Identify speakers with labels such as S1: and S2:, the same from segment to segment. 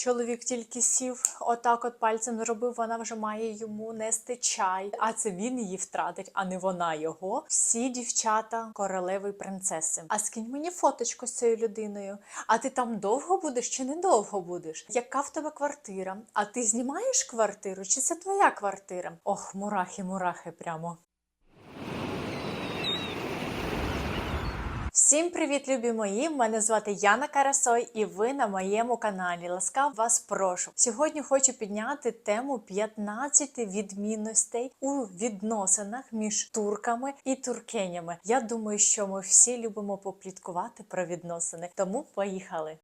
S1: Чоловік тільки сів, отак от пальцем зробив, вона вже має йому нести чай. А це він її втратить, а не вона його. Всі дівчата королеви й принцеси. А скинь мені фоточку з цією людиною. А ти там довго будеш чи недовго будеш? Яка в тебе квартира? А ти знімаєш квартиру? Чи це твоя квартира? Ох, мурахи, мурахи прямо. Всім привіт, любі мої! Мене звати Яна Карасой, і ви на моєму каналі. Ласкав вас прошу. Сьогодні хочу підняти тему 15 відмінностей у відносинах між турками і туркенями. Я думаю, що ми всі любимо попліткувати про відносини, тому поїхали.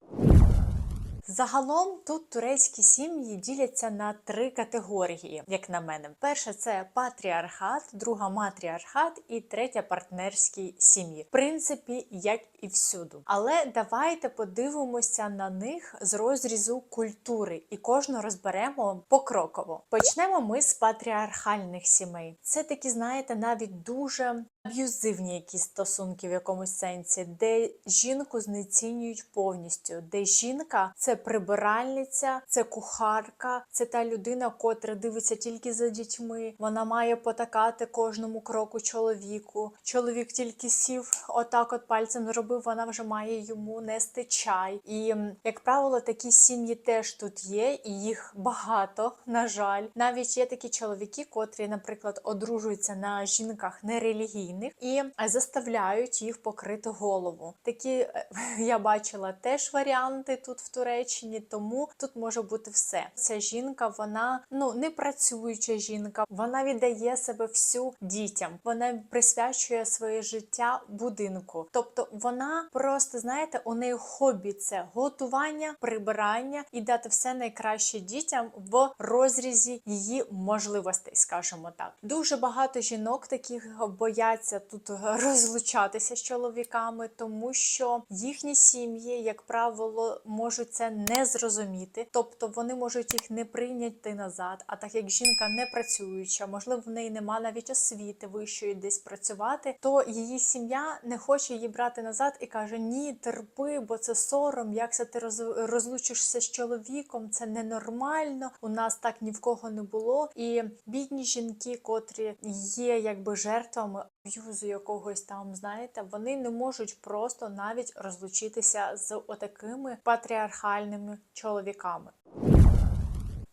S1: Загалом тут турецькі сім'ї діляться на три категорії, як на мене. Перша це патріархат, друга матріархат і третя партнерські сім'ї. В принципі, як і всюду. Але давайте подивимося на них з розрізу культури і кожну розберемо покроково. Почнемо ми з патріархальних сімей. Це такі, знаєте, навіть дуже аб'юзивні якісь стосунки в якомусь сенсі, де жінку знецінюють повністю, де жінка це прибиральниця, це кухарка, це та людина, котра дивиться тільки за дітьми. Вона має потакати кожному кроку чоловіку. Чоловік тільки сів, отак от пальцем зробив, вона вже має йому нести чай. І як правило, такі сім'ї теж тут є, і їх багато. На жаль, навіть є такі чоловіки, котрі, наприклад, одружуються на жінках нерелігійних і заставляють їх покрити голову. Такі е, я бачила теж варіанти тут в Туреччині, тому тут може бути все. Ця жінка, вона ну не працююча жінка, вона віддає себе всю дітям, вона присвячує своє життя будинку. Тобто вона просто знаєте, у неї хобі це готування, прибирання і дати все найкраще дітям в розрізі її можливостей, скажімо так. Дуже багато жінок таких бояться тут розлучатися з чоловіками, тому що їхні сім'ї, як правило, можуть це не зрозуміти, тобто вони можуть їх не прийняти назад. А так як жінка не працююча, можливо, в неї нема навіть освіти вищої десь працювати, то її сім'я не хоче її брати назад і каже: Ні, терпи, бо це сором. Як це ти роз- розлучишся з чоловіком? Це ненормально. У нас так ні в кого не було. І бідні жінки, котрі є якби жертвами аб'юзу якогось там, знаєте, вони не можуть просто навіть розлучитися з отакими патріархальними чоловіками.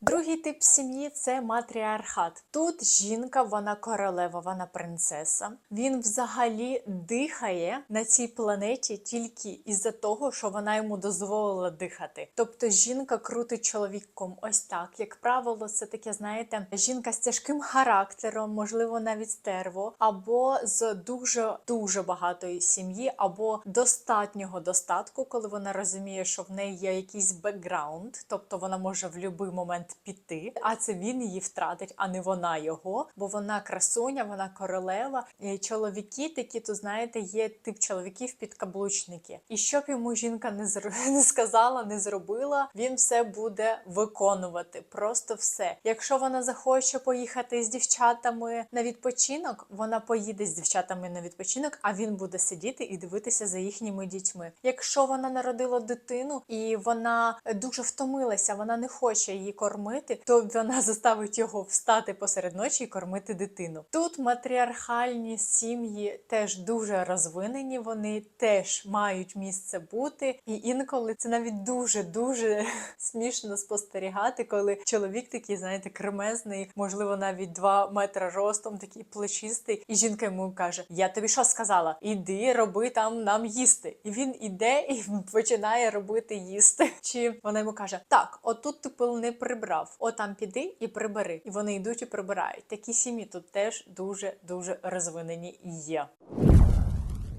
S1: Другий тип сім'ї це матріархат. Тут жінка, вона королева, вона принцеса. Він взагалі дихає на цій планеті тільки із-за того, що вона йому дозволила дихати. Тобто жінка крутить чоловіком ось так. Як правило, це таке, знаєте, жінка з тяжким характером, можливо, навіть стерво, або з дуже дуже багатої сім'ї, або достатнього достатку, коли вона розуміє, що в неї є якийсь бекграунд, тобто вона може в будь-який момент піти, а це він її втратить, а не вона його, бо вона красуня, вона королева. І чоловіки такі, то знаєте, є тип чоловіків підкаблучники. І що б йому жінка не зр- не сказала, не зробила, він все буде виконувати. Просто все. Якщо вона захоче поїхати з дівчатами на відпочинок, вона поїде з дівчатами на відпочинок, а він буде сидіти і дивитися за їхніми дітьми. Якщо вона народила дитину і вона дуже втомилася, вона не хоче її кормити, то вона заставить його встати посеред ночі і кормити дитину. Тут матріархальні сім'ї теж дуже розвинені, вони теж мають місце бути, і інколи це навіть дуже дуже смішно спостерігати, коли чоловік такий, знаєте, кремезний, можливо, навіть 2 метри ростом, такий плечистий, і жінка йому каже: Я тобі що сказала? Іди, роби там нам їсти. І він іде і починає робити їсти. Чи вона йому каже: Так, отут ти не прибрав, отам піди і прибери. І вони йдуть і прибирають. Такі сім'ї тут теж дуже дуже розвинені є.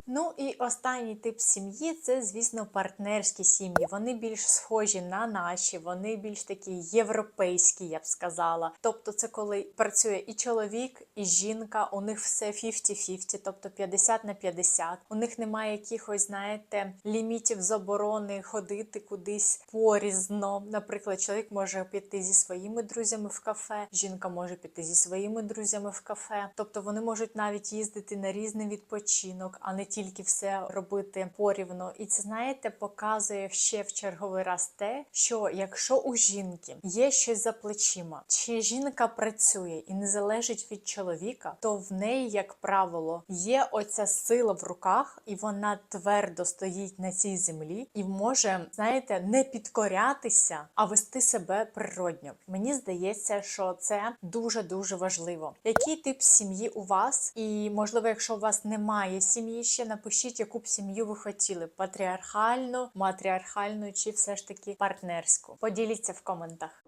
S1: Ну і останній тип сім'ї це, звісно, партнерські сім'ї. Вони більш схожі на наші, вони більш такі європейські, я б сказала. Тобто, це коли працює і чоловік, і жінка, у них все 50-50, тобто 50 на 50. У них немає якихось, знаєте, лімітів заборони ходити кудись порізно. Наприклад, чоловік може піти зі своїми друзями в кафе, жінка може піти зі своїми друзями в кафе. Тобто вони можуть навіть їздити на різний відпочинок, а не тільки все робити порівну. І це знаєте, показує ще в черговий раз те, що якщо у жінки є щось за плечима, чи жінка працює і не залежить від чоловіка, то в неї, як правило, є оця сила в руках, і вона твердо стоїть на цій землі і може, знаєте, не підкорятися, а вести себе природньо. Мені здається, що це дуже дуже важливо. Який тип сім'ї у вас? І можливо, якщо у вас немає сім'ї, ще напишіть, яку б сім'ю ви хотіли: патріархальну, матріархальну чи все ж таки партнерську. Поділіться в коментах.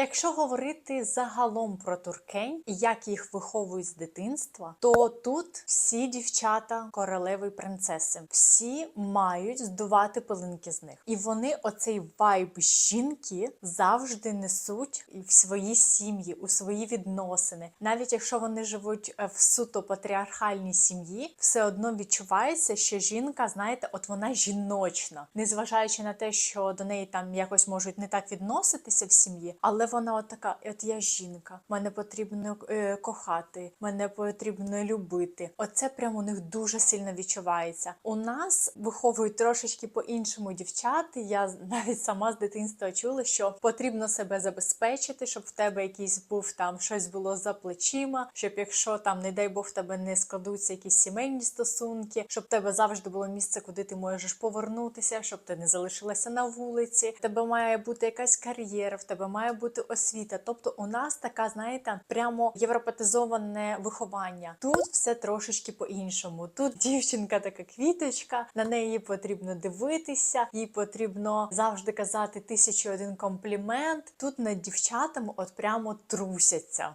S1: Якщо говорити загалом про туркень і як їх виховують з дитинства, то тут всі дівчата королеви і принцеси, всі мають здувати пилинки з них, і вони оцей вайб жінки завжди несуть в свої сім'ї, у свої відносини. Навіть якщо вони живуть е, в суто патріархальній сім'ї, все одно відчувається, що жінка, знаєте, от вона жіночна, незважаючи на те, що до неї там якось можуть не так відноситися в сім'ї, але вона от така, от я жінка, мене потрібно е, кохати, мене потрібно любити. Оце прямо у них дуже сильно відчувається. У нас виховують трошечки по-іншому дівчата. Я навіть сама з дитинства чула, що потрібно себе забезпечити, щоб в тебе якийсь був там щось було за плечима, щоб якщо там, не дай Бог, в тебе не складуться якісь сімейні стосунки, щоб в тебе завжди було місце, куди ти можеш повернутися, щоб ти не залишилася на вулиці. В тебе має бути якась кар'єра, в тебе має бути освіта. Тобто, у нас така, знаєте, прямо європатизоване виховання. Тут все трошечки по-іншому. Тут дівчинка така квіточка, на неї потрібно дивитися, їй потрібно завжди казати тисячу один комплімент. Тут над дівчатами от прямо трусяться.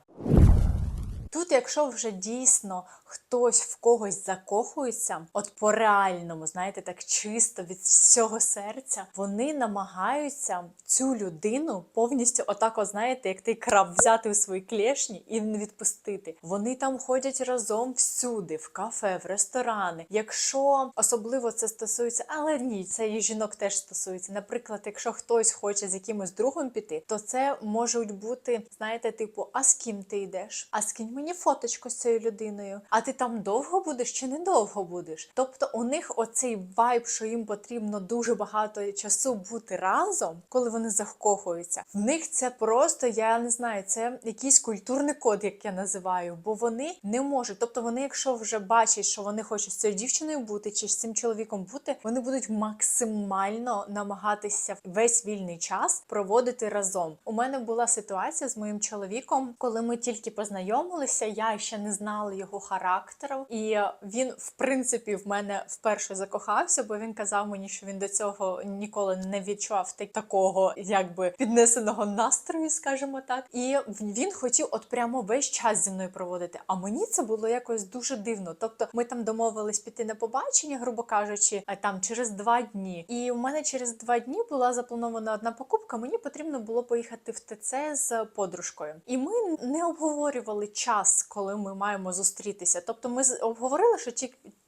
S1: Тут, якщо вже дійсно хтось в когось закохується, от по реальному, знаєте, так чисто від всього серця, вони намагаються цю людину повністю, отак, от, знаєте, як той краб взяти у свої клешні і не відпустити. Вони там ходять разом всюди, в кафе, в ресторани. Якщо особливо це стосується, але ні, це і жінок теж стосується. Наприклад, якщо хтось хоче з якимось другом піти, то це можуть бути, знаєте, типу, а з ким ти йдеш? А скинь мені фоточку з цією людиною. А ти там довго будеш чи недовго будеш? Тобто у них оцей вайб, що їм потрібно дуже багато часу бути разом, коли вони закохуються. В них це просто, я не знаю, це якийсь культурний код, як я називаю, бо вони не можуть. Тобто, вони, якщо вже бачать, що вони хочуть з цією дівчиною бути чи з цим чоловіком бути, вони будуть максимально намагатися весь вільний час проводити разом. У мене була ситуація з моїм чоловіком, коли ми тільки познайомилися, я ще не знала його характеру, і він, в принципі, в мене вперше закохався, бо він казав мені, що він до цього ніколи не відчував так- такого, якби піднесеного настрою, скажімо так. І він хотів от прямо весь час зі мною проводити. А мені це було якось дуже дивно. Тобто, ми там домовились піти на побачення, грубо кажучи, а там через два дні. І у мене через два дні була запланована одна покупка. Мені потрібно було поїхати в ТЦ з подружкою. І ми не обговорювали час, коли ми маємо зустрітися. Тобто, ми обговорили, що.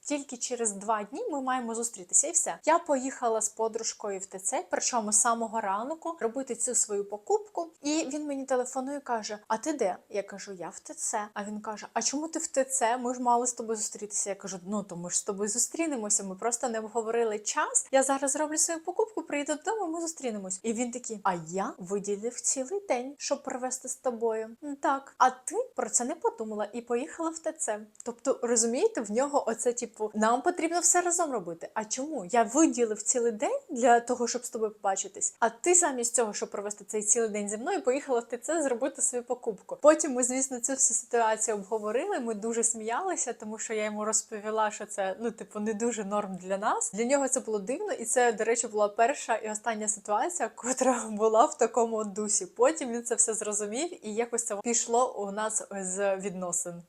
S1: Тільки через два дні ми маємо зустрітися, і все. Я поїхала з подружкою в ТЦ, причому з самого ранку робити цю свою покупку. І він мені телефонує, каже: А ти де? Я кажу, я в ТЦ. А він каже: А чому ти в ТЦ? Ми ж мали з тобою зустрітися. Я кажу, ну то ми ж з тобою зустрінемося. Ми просто не обговорили час. Я зараз зроблю свою покупку, прийду додому, ми зустрінемось. І він такий: А я виділив цілий день, щоб провести з тобою. Так, а ти про це не подумала і поїхала в ТЦ. Тобто, розумієте, в нього оце типу, нам потрібно все разом робити. А чому? Я виділив цілий день для того, щоб з тобою побачитись. А ти замість цього, щоб провести цей цілий день зі мною, поїхала в ТЦ зробити свою покупку. Потім ми, звісно, цю всю ситуацію обговорили. Ми дуже сміялися, тому що я йому розповіла, що це ну, типу, не дуже норм для нас. Для нього це було дивно, і це, до речі, була перша і остання ситуація, котра була в такому дусі. Потім він це все зрозумів, і якось це пішло у нас з відносин.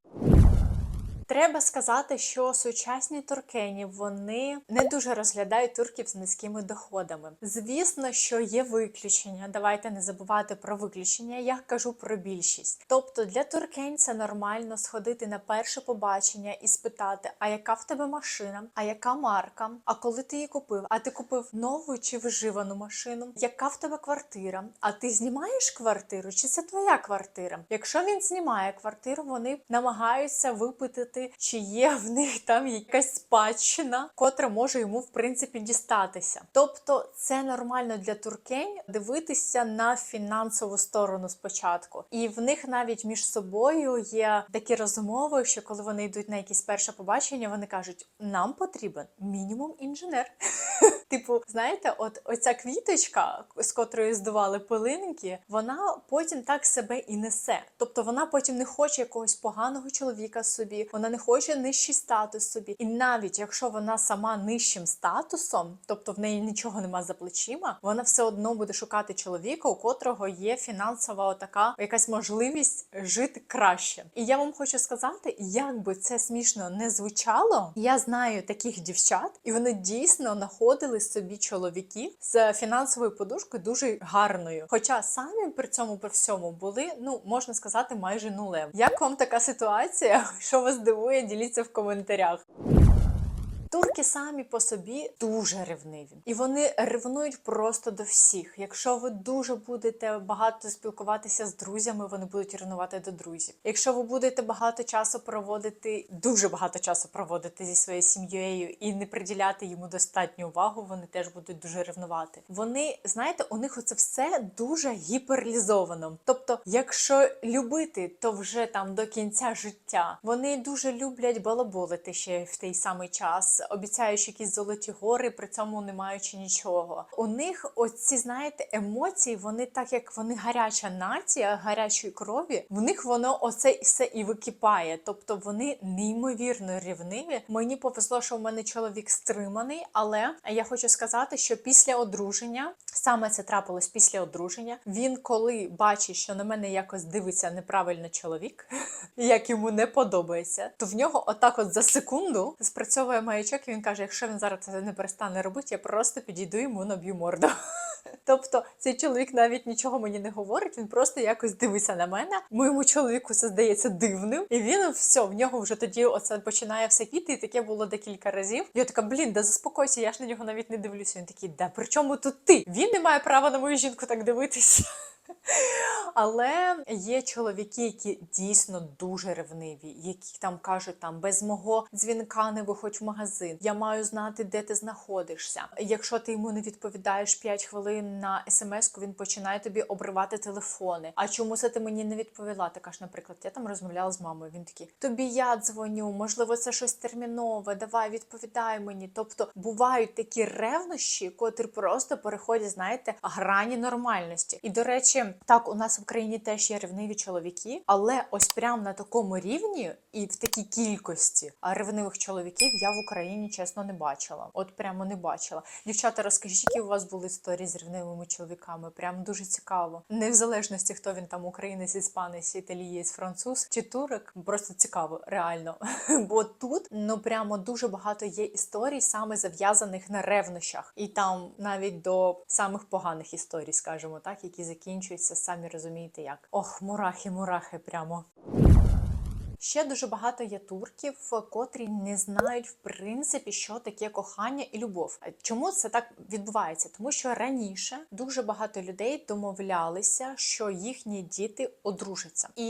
S1: Треба сказати, що сучасні туркені вони не дуже розглядають турків з низькими доходами. Звісно, що є виключення. Давайте не забувати про виключення. Я кажу про більшість. Тобто для туркень це нормально сходити на перше побачення і спитати, а яка в тебе машина, а яка марка, а коли ти її купив? А ти купив нову чи вживану машину? Яка в тебе квартира? А ти знімаєш квартиру? Чи це твоя квартира? Якщо він знімає квартиру, вони намагаються випитати знати, чи є в них там якась спадщина, котра може йому в принципі дістатися. Тобто це нормально для туркень дивитися на фінансову сторону спочатку, і в них навіть між собою є такі розмови, що коли вони йдуть на якісь перше побачення, вони кажуть: нам потрібен мінімум інженер. Типу, знаєте, от оця квіточка, з котрої здували пилинки, вона потім так себе і несе. Тобто вона потім не хоче якогось поганого чоловіка собі, вона не хоче нижчий статус собі. І навіть якщо вона сама нижчим статусом, тобто в неї нічого нема за плечима, вона все одно буде шукати чоловіка, у котрого є фінансова така якась можливість жити краще. І я вам хочу сказати, як би це смішно не звучало, я знаю таких дівчат, і вони дійсно знаходили собі чоловіків з фінансовою подушкою дуже гарною. Хоча самі при цьому при всьому були, ну можна сказати, майже нулем. Як вам така ситуація? Що вас дивує? Діліться в коментарях. Турки самі по собі дуже ревниві, і вони ревнують просто до всіх. Якщо ви дуже будете багато спілкуватися з друзями, вони будуть ревнувати до друзів. Якщо ви будете багато часу проводити, дуже багато часу проводити зі своєю сім'єю і не приділяти йому достатню увагу, вони теж будуть дуже ревнувати. Вони знаєте, у них оце все дуже гіперлізовано. Тобто, якщо любити, то вже там до кінця життя вони дуже люблять балаболити ще в той самий час обіцяючи якісь золоті гори, при цьому не маючи нічого. У них оці, знаєте, емоції, вони так як вони гаряча нація, гарячої крові, в них воно оце все і википає. Тобто вони неймовірно рівниві. Мені повезло, що в мене чоловік стриманий, але я хочу сказати, що після одруження, саме це трапилось після одруження, він коли бачить, що на мене якось дивиться неправильно чоловік, як йому не подобається, то в нього отак, от за секунду спрацьовує маячок, і він каже: якщо він зараз це не перестане робити, я просто підійду йому наб'ю морду. Тобто цей чоловік навіть нічого мені не говорить, він просто якось дивиться на мене. Моєму чоловіку це здається дивним, і він все в нього вже тоді оце починає все кіти, і таке було декілька разів. Я така, блін, да заспокойся, я ж на нього навіть не дивлюся. Він такий, да при чому тут ти? Він не має права на мою жінку так дивитися. Але є чоловіки, які дійсно дуже ревниві, які там кажуть, там без мого дзвінка не виходь в магазин. Я маю знати, де ти знаходишся. Якщо ти йому не відповідаєш 5 хвилин на смс-ку, він починає тобі обривати телефони. А чому це ти мені не відповіла? Ти кажеш, наприклад, я там розмовляла з мамою. Він такий: тобі я дзвоню, можливо, це щось термінове. Давай відповідай мені. Тобто бувають такі ревнощі, котрі просто переходять, знаєте, грані нормальності. І до речі, так у нас в Україні теж є ревниві чоловіки, але ось прямо на такому рівні і в такій кількості ревнивих чоловіків я в Україні чесно не бачила. От прямо не бачила. Дівчата, розкажіть, які у вас були історії з ревнивими чоловіками? Прям дуже цікаво. Не в залежності, хто він там українець, іспанець, італієць, француз чи турок. Просто цікаво, реально. Бо тут ну прямо дуже багато є історій, саме зав'язаних на ревнощах, і там навіть до самих поганих історій, скажімо так, які закінчуються самі розумієте як. Ох, мурахи, мурахи прямо. Ще дуже багато є турків, котрі не знають в принципі, що таке кохання і любов. Чому це так відбувається? Тому що раніше дуже багато людей домовлялися, що їхні діти одружаться. І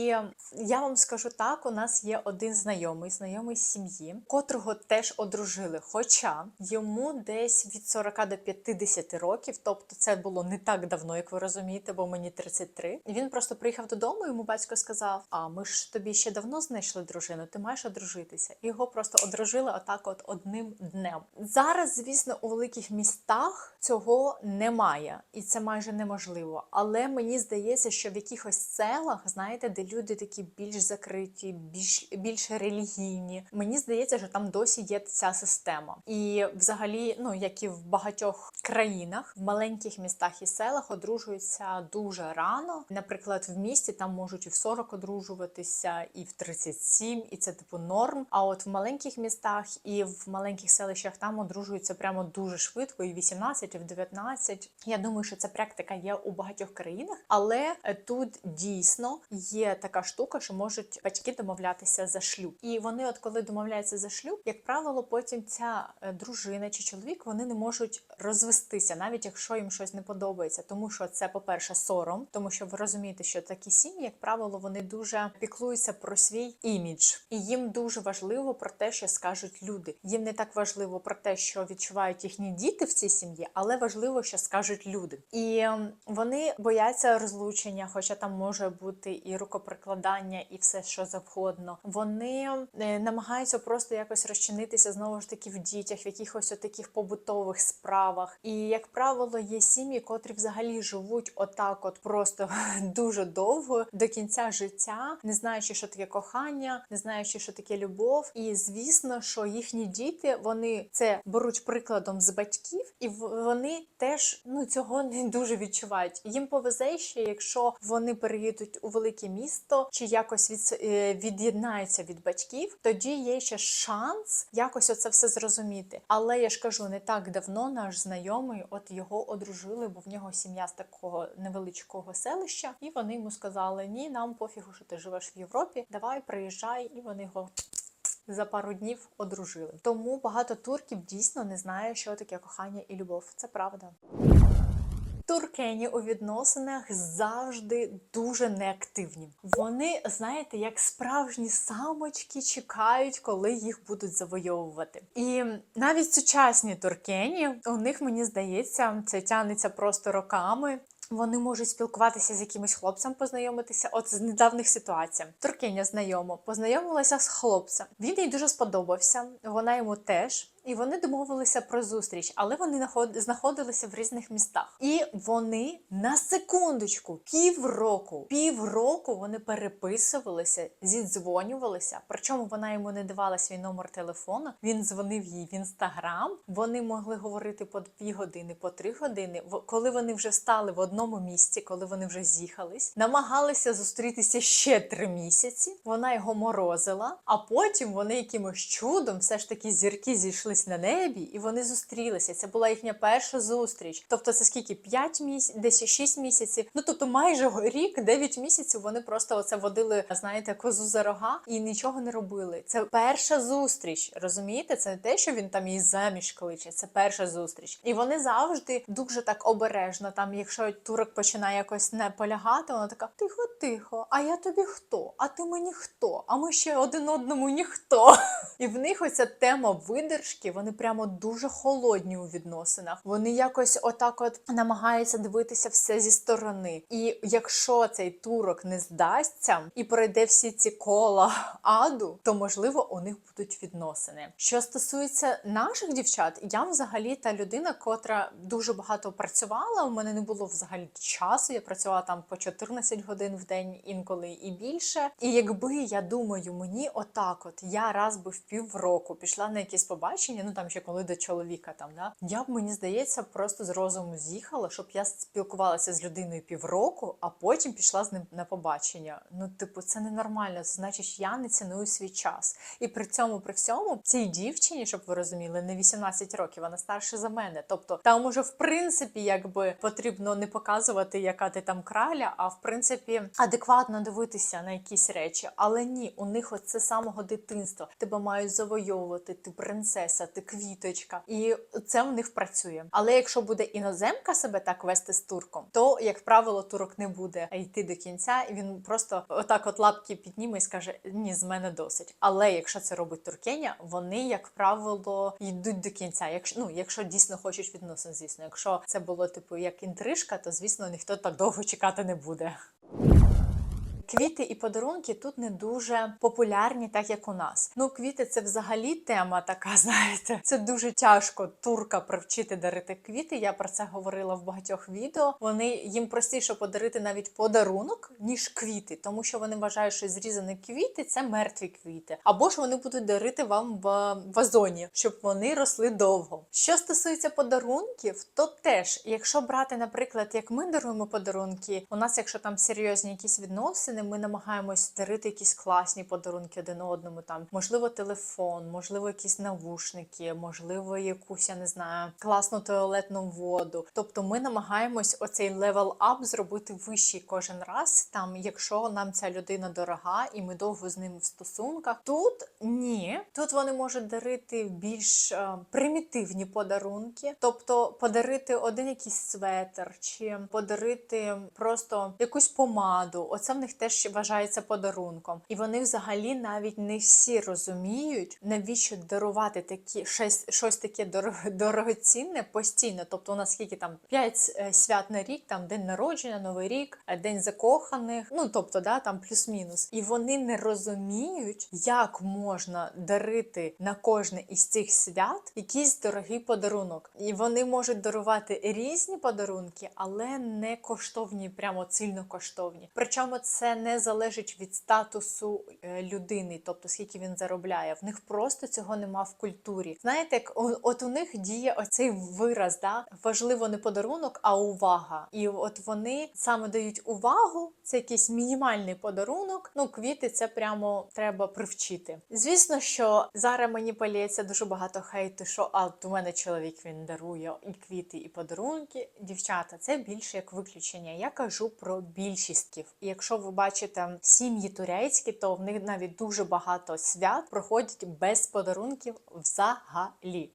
S1: я вам скажу так: у нас є один знайомий, знайомий з сім'ї, котрого теж одружили. Хоча йому десь від 40 до 50 років, тобто це було не так давно, як ви розумієте, бо мені 33. І він просто приїхав додому. Йому батько сказав: А ми ж тобі ще давно знайшли дружину, ти маєш одружитися. Його просто одружили отак, от одним днем. Зараз, звісно, у великих містах цього немає, і це майже неможливо. Але мені здається, що в якихось селах, знаєте, де люди такі більш закриті, більш більш релігійні. Мені здається, що там досі є ця система. І взагалі, ну як і в багатьох країнах, в маленьких містах і селах одружуються дуже рано. Наприклад, в місті там можуть і в 40 одружуватися, і в 37, і це типу норм. А от в маленьких містах і в маленьких селищах там одружуються прямо дуже швидко, і в 18, і в 19. Я думаю, що ця практика є у багатьох країнах, але е, тут дійсно є така штука, що можуть батьки домовлятися за шлюб. І вони, от коли домовляються за шлюб, як правило, потім ця е, дружина чи чоловік вони не можуть розвестися, навіть якщо їм щось не подобається, тому що це, по-перше, сором, тому що ви розумієте, що такі сім'ї, як правило, вони дуже піклуються про свій імідж, і їм дуже важливо про те, що скажуть люди. Їм не так важливо про те, що відчувають їхні діти в цій сім'ї, але важливо, що скажуть люди. І ем, вони бояться розлучення, хоча там може бути і рукоприкладання, і все що завгодно. Вони е, намагаються просто якось розчинитися знову ж таки в дітях, в якихось таких побутових справах. І як правило, є сім'ї, котрі взагалі живуть отак, от просто дуже довго до кінця життя, не знаючи, що таке кохання, не знаючи, що таке любов. І звісно, що їхні діти вони це беруть прикладом з батьків, і вони теж ну цього не дуже відчувають. Їм повезе ще, якщо вони переїдуть у велике місто чи якось від, е, від'єднаються від батьків, тоді є ще шанс якось оце все зрозуміти. Але я ж кажу, не так давно наш знайомий, от його одружили, бо в нього сім'я з такого невеличкого селища, і вони йому сказали: Ні, нам пофігу, що ти живеш в Європі. Давай приїжджай, і вони його. За пару днів одружили. Тому багато турків дійсно не знає, що таке кохання і любов. Це правда. Туркені у відносинах завжди дуже неактивні. Вони, знаєте, як справжні самочки чекають, коли їх будуть завойовувати. І навіть сучасні туркені, у них мені здається, це тягнеться просто роками. Вони можуть спілкуватися з якимось хлопцем, познайомитися. От з недавніх ситуацій. Туркиня знайома познайомилася з хлопцем. Він їй дуже сподобався. Вона йому теж. І вони домовилися про зустріч, але вони знаходилися в різних містах. І вони на секундочку, півроку, півроку вони переписувалися, зідзвонювалися. Причому вона йому не давала свій номер телефону. Він дзвонив їй в інстаграм. Вони могли говорити по дві години, по три години. Коли вони вже стали в одному місці, коли вони вже з'їхались, намагалися зустрітися ще три місяці. Вона його морозила, а потім вони якимось чудом все ж таки зірки зійшлись на небі, і вони зустрілися. Це була їхня перша зустріч. Тобто, це скільки? 5 місяців, десь 6 місяців. Ну тобто, майже рік, 9 місяців. Вони просто оце водили, знаєте, козу за рога і нічого не робили. Це перша зустріч. Розумієте? Це не те, що він там її заміж кличе. Це перша зустріч. І вони завжди дуже так обережно. Там, якщо турок починає якось не полягати, вона така: тихо, тихо. А я тобі хто? А ти мені хто? А ми ще один одному ніхто. І в них оця тема видержки, вони прямо дуже холодні у відносинах. Вони якось отак от намагаються дивитися все зі сторони. І якщо цей турок не здасться і пройде всі ці кола аду, то можливо у них будуть відносини. Що стосується наших дівчат, я взагалі та людина, котра дуже багато працювала. У мене не було взагалі часу. Я працювала там по 14 годин в день, інколи і більше. І якби я думаю, мені отак, от я раз би в півроку пішла на якесь побачення, ну там ще коли до чоловіка там, да я б мені здається, просто з розуму з'їхала, щоб я спілкувалася з людиною півроку, а потім пішла з ним на побачення. Ну, типу, це ненормально. Це значить, я не ціную свій час. І при цьому, при всьому, цій дівчині, щоб ви розуміли, не 18 років, вона старша за мене. Тобто, там уже в принципі якби потрібно не показувати, яка ти там краля, а в принципі адекватно дивитися на якісь речі. Але ні, у них оце самого дитинства. Тебе мають завойовувати, ти принцеса, ти квіточка, і це в них працює. Але якщо буде іноземка себе так вести з турком, то як правило турок не буде йти до кінця, і він просто отак, от лапки підніме і скаже: Ні, з мене досить. Але якщо це робить туркеня, вони, як правило, йдуть до кінця. Якщо ну, якщо дійсно хочуть відносин, звісно, якщо це було типу як інтрижка, то звісно ніхто так довго чекати не буде. Квіти і подарунки тут не дуже популярні, так як у нас. Ну, квіти це взагалі тема така, знаєте. Це дуже тяжко турка привчити дарити квіти. Я про це говорила в багатьох відео. Вони їм простіше подарити навіть подарунок, ніж квіти, тому що вони вважають, що зрізані квіти це мертві квіти. Або ж вони будуть дарити вам в вазоні, щоб вони росли довго. Що стосується подарунків, то теж, якщо брати, наприклад, як ми даруємо подарунки, у нас, якщо там серйозні якісь відносини, ми намагаємось дарити якісь класні подарунки один одному. Там можливо телефон, можливо, якісь навушники, можливо, якусь я не знаю, класну туалетну воду. Тобто, ми намагаємось оцей левел ап зробити вищий кожен раз. Там, якщо нам ця людина дорога, і ми довго з ним в стосунках. Тут ні, тут вони можуть дарити більш е, примітивні подарунки, тобто подарити один якийсь светр, чи подарити просто якусь помаду. Оце в них теж теж вважається подарунком. І вони взагалі навіть не всі розуміють, навіщо дарувати такі щось, щось таке дорогоцінне постійно. Тобто, у нас скільки там 5 свят на рік, там день народження, новий рік, е, день закоханих. Ну тобто, да, там плюс-мінус. І вони не розуміють, як можна дарити на кожне із цих свят якийсь дорогий подарунок. І вони можуть дарувати різні подарунки, але не коштовні, прямо сильно коштовні. Причому це не залежить від статусу е, людини, тобто скільки він заробляє. В них просто цього нема в культурі. Знаєте, як от у них діє оцей вираз, да важливо не подарунок, а увага. І от вони саме дають увагу. Це якийсь мінімальний подарунок. Ну, квіти це прямо треба привчити. Звісно, що зараз мені палється дуже багато хейту, що а от у мене чоловік він дарує і квіти, і подарунки. Дівчата, це більше як виключення. Я кажу про більшістків. І якщо ви бачите сім'ї турецькі, то в них навіть дуже багато свят проходять без подарунків взагалі.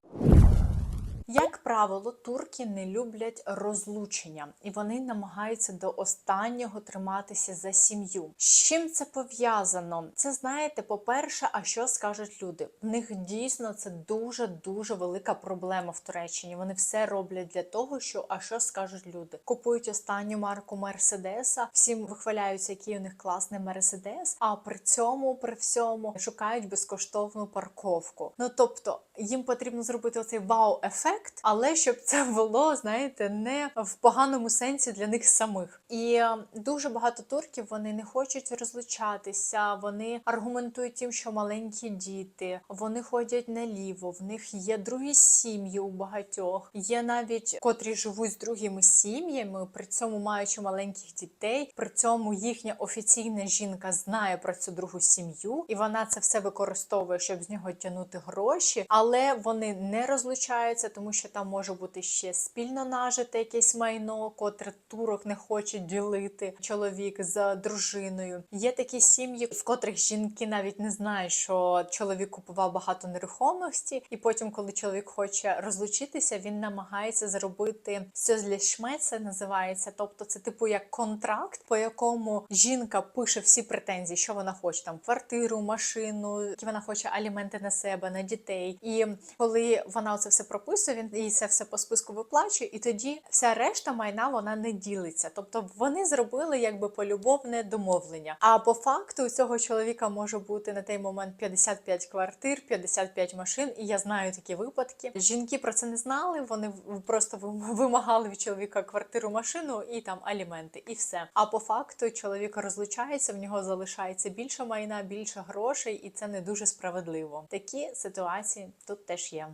S1: Як правило, турки не люблять розлучення, і вони намагаються до останнього триматися за сім'ю. З чим це пов'язано? Це знаєте, по-перше, а що скажуть люди? В них дійсно це дуже дуже велика проблема в Туреччині. Вони все роблять для того, що а що скажуть люди? Купують останню марку Мерседеса, всім вихваляються, який у них класний Мерседес. А при цьому, при всьому, шукають безкоштовну парковку. Ну тобто їм потрібно зробити оцей вау-ефект, але щоб це було, знаєте, не в поганому сенсі для них самих. І е, дуже багато турків вони не хочуть розлучатися. Вони аргументують тим, що маленькі діти, вони ходять наліво, в них є другі сім'ї у багатьох. Є навіть котрі живуть з другими сім'ями, при цьому маючи маленьких дітей. При цьому їхня офіційна жінка знає про цю другу сім'ю, і вона це все використовує, щоб з нього тягнути гроші. Але вони не розлучаються, тому що там може бути ще спільно нажите якесь майно, котре турок не хоче ділити чоловік з дружиною. Є такі сім'ї, в котрих жінки навіть не знають, що чоловік купував багато нерухомості, і потім, коли чоловік хоче розлучитися, він намагається зробити сьозляшме, це називається. Тобто, це типу як контракт, по якому жінка пише всі претензії, що вона хоче там квартиру, машину, які вона хоче аліменти на себе, на дітей. І коли вона це все прописує, він їй це все по списку виплачує, і тоді вся решта майна вона не ділиться. Тобто вони зробили якби полюбовне домовлення. А по факту у цього чоловіка може бути на той момент 55 квартир, 55 машин. І я знаю такі випадки. Жінки про це не знали. Вони просто вимагали від чоловіка квартиру, машину і там аліменти, і все. А по факту чоловік розлучається, в нього залишається більше майна, більше грошей, і це не дуже справедливо. Такі ситуації тут теж є.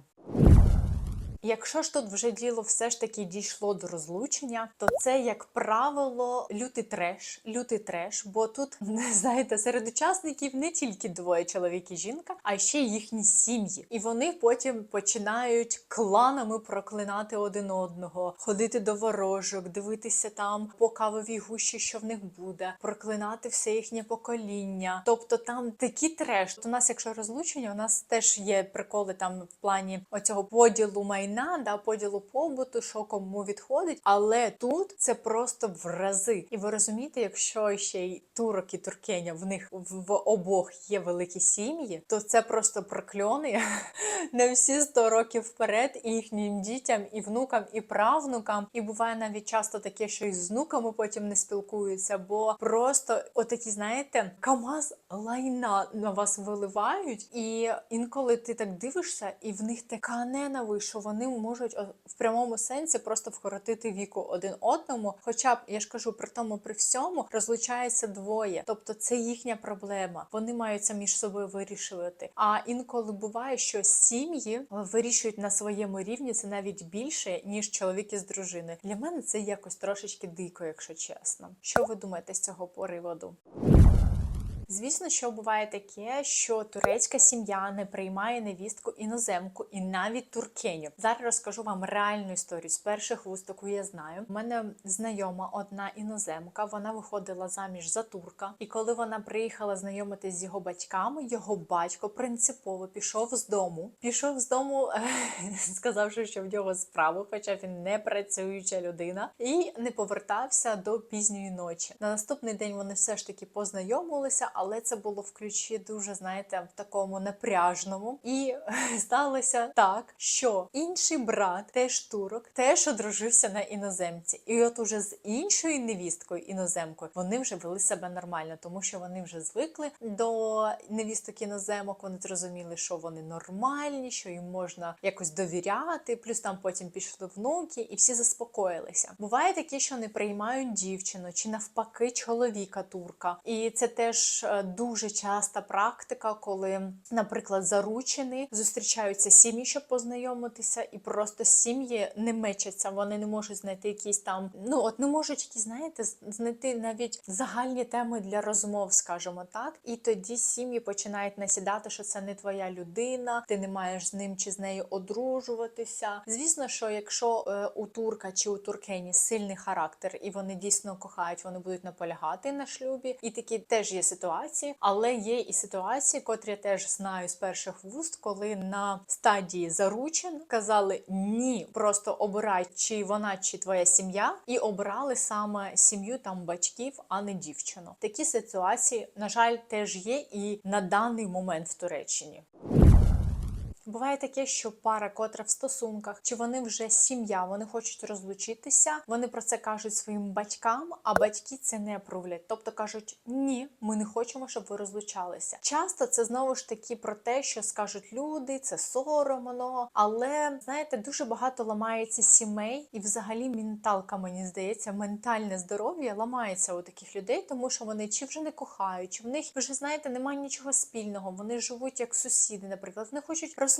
S1: Якщо ж тут вже діло все ж таки дійшло до розлучення, то це, як правило, лютий треш, лютий треш, бо тут, не знаєте, серед учасників не тільки двоє чоловік і жінка, а ще їхні сім'ї. І вони потім починають кланами проклинати один одного, ходити до ворожок, дивитися там по кавовій гущі, що в них буде, проклинати все їхнє покоління. Тобто там такий треш. У нас, якщо розлучення, у нас теж є приколи там в плані оцього поділу майна, да, поділу побуту, що кому відходить. Але тут це просто в рази. І ви розумієте, якщо ще й турок і туркеня в них в обох є великі сім'ї, то це просто прокльони на всі 100 років вперед і їхнім дітям, і внукам, і правнукам. І буває навіть часто таке, що і з внуками потім не спілкуються, бо просто отакі, знаєте, камаз лайна на вас виливають, і інколи ти так дивишся, і в них така ненависть, що вони можуть о, в прямому сенсі просто вкоротити віку один одному. Хоча б я ж кажу, при тому при всьому розлучаються двоє, тобто це їхня проблема. Вони мають це між собою вирішувати. А інколи буває, що сім'ї вирішують на своєму рівні це навіть більше ніж чоловік із дружиною. Для мене це якось трошечки дико, якщо чесно. Що ви думаєте з цього приводу? Звісно, що буває таке, що турецька сім'я не приймає невістку іноземку і навіть туркеню. Зараз розкажу вам реальну історію з перших вуст, я знаю. У мене знайома одна іноземка. Вона виходила заміж за турка, і коли вона приїхала знайомитись з його батьками, його батько принципово пішов з дому. Пішов з дому, сказавши, що в нього справу, хоча він не працююча людина, і не повертався до пізньої ночі. На наступний день вони все ж таки познайомилися, але це було в ключі дуже, знаєте, в такому напряжному. І сталося так, що інший брат, теж турок, теж одружився на іноземці. І от уже з іншою невісткою іноземкою вони вже вели себе нормально, тому що вони вже звикли до невісток іноземок. Вони зрозуміли, що вони нормальні, що їм можна якось довіряти. Плюс там потім пішли внуки, і всі заспокоїлися. Буває таке, що не приймають дівчину чи навпаки чоловіка турка. І це теж дуже часта практика, коли, наприклад, заручені зустрічаються сім'ї, щоб познайомитися, і просто сім'ї не мечаться. Вони не можуть знайти якісь там, ну от не можуть якісь, знаєте, знайти навіть загальні теми для розмов, скажімо так. І тоді сім'ї починають насідати, що це не твоя людина, ти не маєш з ним чи з нею одружуватися. Звісно, що якщо е, у турка чи у туркені сильний характер, і вони дійсно кохають, вони будуть наполягати на шлюбі. І такі теж є ситуації, але є і ситуації, котрі я теж знаю з перших вуст, коли на стадії заручин казали ні, просто обирай, чи вона, чи твоя сім'я, і обирали саме сім'ю там батьків, а не дівчину. Такі ситуації, на жаль, теж є і на даний момент в Туреччині. Буває таке, що пара, котра в стосунках, чи вони вже сім'я, вони хочуть розлучитися. Вони про це кажуть своїм батькам, а батьки це не провлять. Тобто кажуть: ні, ми не хочемо, щоб ви розлучалися. Часто це знову ж таки про те, що скажуть люди, це соромно. Але знаєте, дуже багато ламається сімей, і взагалі менталка, мені здається, ментальне здоров'я ламається у таких людей, тому що вони чи вже не кохають, чи в них вже знаєте, немає нічого спільного. Вони живуть як сусіди, наприклад, вони хочуть розлучитися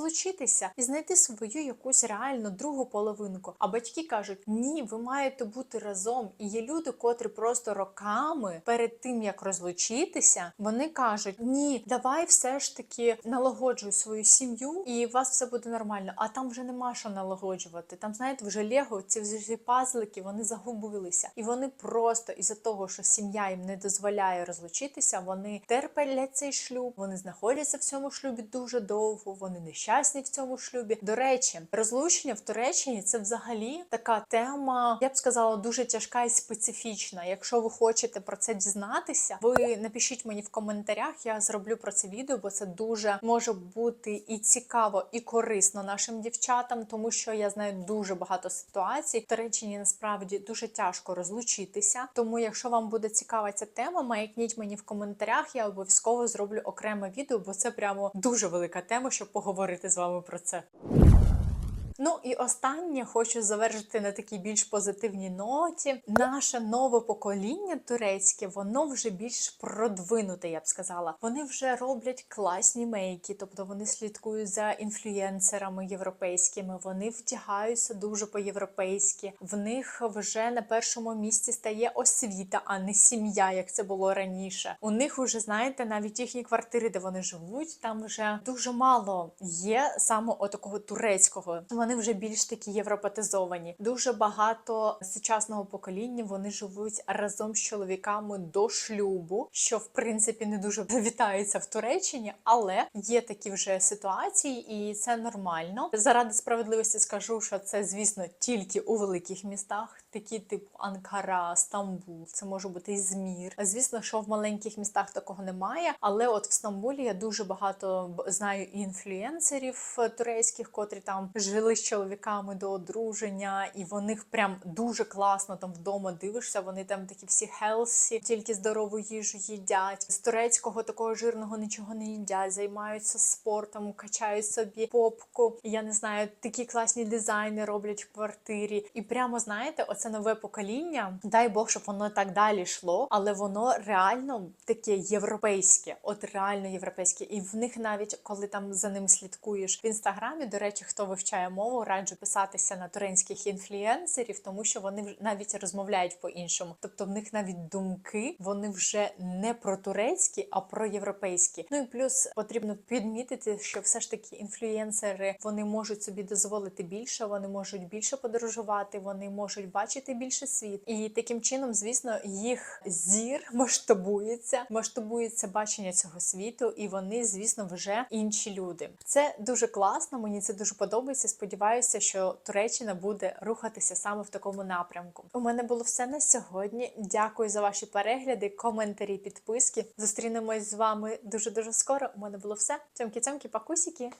S1: і знайти свою якусь реальну другу половинку. А батьки кажуть: ні, ви маєте бути разом. І є люди, котрі просто роками перед тим як розлучитися, вони кажуть: ні, давай все ж таки налагоджуй свою сім'ю, і у вас все буде нормально. А там вже нема що налагоджувати. Там, знаєте, вже Лего, ці всі пазлики, вони загубилися, і вони просто із-за того, що сім'я їм не дозволяє розлучитися, вони терплять цей шлюб, вони знаходяться в цьому шлюбі дуже довго, вони нещасні в цьому шлюбі. До речі, розлучення в Туреччині це взагалі така тема, я б сказала, дуже тяжка і специфічна. Якщо ви хочете про це дізнатися, ви напишіть мені в коментарях. Я зроблю про це відео, бо це дуже може бути і цікаво, і корисно нашим дівчатам, тому що я знаю дуже багато ситуацій. В Туреччині насправді дуже тяжко розлучитися. Тому, якщо вам буде цікава ця тема, маякніть мені в коментарях. Я обов'язково зроблю окреме відео, бо це прямо дуже велика тема, щоб поговорити з вами про це. Ну і останнє хочу завершити на такій більш позитивній ноті. Наше нове покоління турецьке, воно вже більш продвинуте, я б сказала. Вони вже роблять класні мейки, тобто вони слідкують за інфлюєнсерами європейськими. Вони вдягаються дуже по-європейськи. В них вже на першому місці стає освіта, а не сім'я, як це було раніше. У них вже знаєте, навіть їхні квартири, де вони живуть, там вже дуже мало є саме отакого турецького. Вони вже більш такі європатизовані. Дуже багато сучасного покоління вони живуть разом з чоловіками до шлюбу, що в принципі не дуже вітається в Туреччині, але є такі вже ситуації, і це нормально. Заради справедливості скажу, що це, звісно, тільки у великих містах, такі типу Анкара, Стамбул, це може бути Ізмір. Звісно, що в маленьких містах такого немає, але от в Стамбулі я дуже багато знаю інфлюенсерів турецьких, котрі там жили з чоловіками до одруження, і в них прям дуже класно там вдома дивишся. Вони там такі всі хелсі, тільки здорову їжу їдять. З турецького такого жирного нічого не їдять, займаються спортом, качають собі попку. Я не знаю, такі класні дизайни роблять в квартирі. І прямо знаєте, оце нове покоління. Дай Бог, щоб воно так далі йшло, але воно реально таке європейське, от реально європейське. І в них навіть коли там за ним слідкуєш в інстаграмі, до речі, хто вивчає мову. Знову раджу писатися на туринських інфлюенсерів, тому що вони навіть розмовляють по-іншому. Тобто в них навіть думки вони вже не про турецькі, а про європейські. Ну і плюс потрібно підмітити, що все ж таки інфлюенсери вони можуть собі дозволити більше, вони можуть більше подорожувати, вони можуть бачити більше світ. І таким чином, звісно, їх зір масштабується, масштабується бачення цього світу, і вони, звісно, вже інші люди. Це дуже класно. Мені це дуже подобається. Сподіваюся, що Туреччина буде рухатися саме в такому напрямку. У мене було все на сьогодні. Дякую за ваші перегляди, коментарі, підписки. Зустрінемось з вами дуже дуже скоро. У мене було все. Цьомкі-цьомкі, пакусіки.